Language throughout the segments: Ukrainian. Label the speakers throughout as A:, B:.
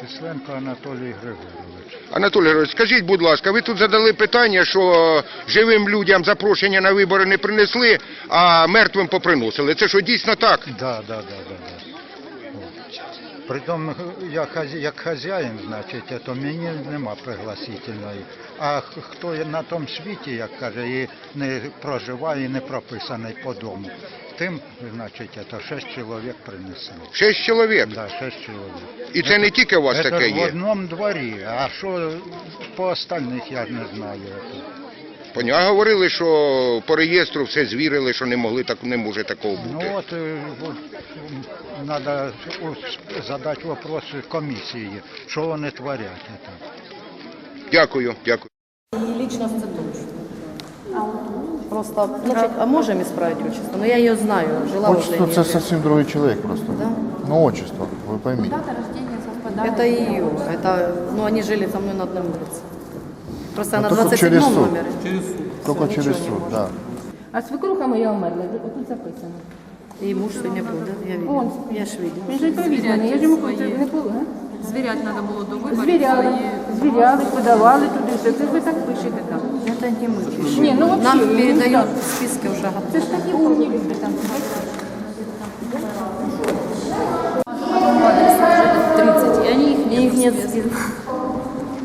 A: Кисленко Анатолій Григорович.
B: Анатолій Григорович, скажіть, будь ласка, ви тут задали питання, що живим людям запрошення на вибори не принесли, а мертвим поприносили. Це що дійсно так?
A: Да, да, да, да, да. Притом, я хазя- як хазяїн, значить, то мені нема пригласительної. А х- хто є на тому світі, як каже, і не проживає, і не прописаний по дому, тим, значить, то шість чоловік принесли.
B: Шість чоловік.
A: Да, шість чоловік.
B: І це не тільки у вас
A: Це
B: таке
A: в
B: є.
A: одному дворі, а що по остальних я не знаю.
B: Поня говорили, що по реєстру все звірили, що не могли так, не може такого
A: Ну от треба задати вопрос комісії, що вони творять.
B: Дякую, дякую.
C: Її личность це точно. Просто, значить, а можемо исправить отчество? Ну я її знаю, жила возле
D: Отчество це
C: нее.
D: совсем другой человек просто.
C: Да?
D: Ну, отчество, вы поймите.
C: Это ее. Это, ну они жили со мной на одной улице. Просто
D: Ну,
C: на
D: только
C: 27
D: через суд.
C: номере.
D: Только
C: Всё,
D: через
C: ничего не
D: суд,
C: может.
D: да.
E: А свекруха моя умерла, отут записано.
C: І муж сьогодні був, да? Я видела.
E: Он.
C: Я ж видела.
E: Він же й привіз мене, я ж йому кажу, не було. а?
F: Звірять треба було до виборів.
E: Звіряли,
F: свої.
E: звіряли, подавали туди, все. Це ви так пишете там.
C: это не мы пишем.
E: Не, ну вообще, Нам
C: передают списки уже готовы.
E: Це ж такі умні люди там.
F: Адрес и они их
C: И их нет.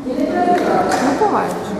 E: Ну бывает же.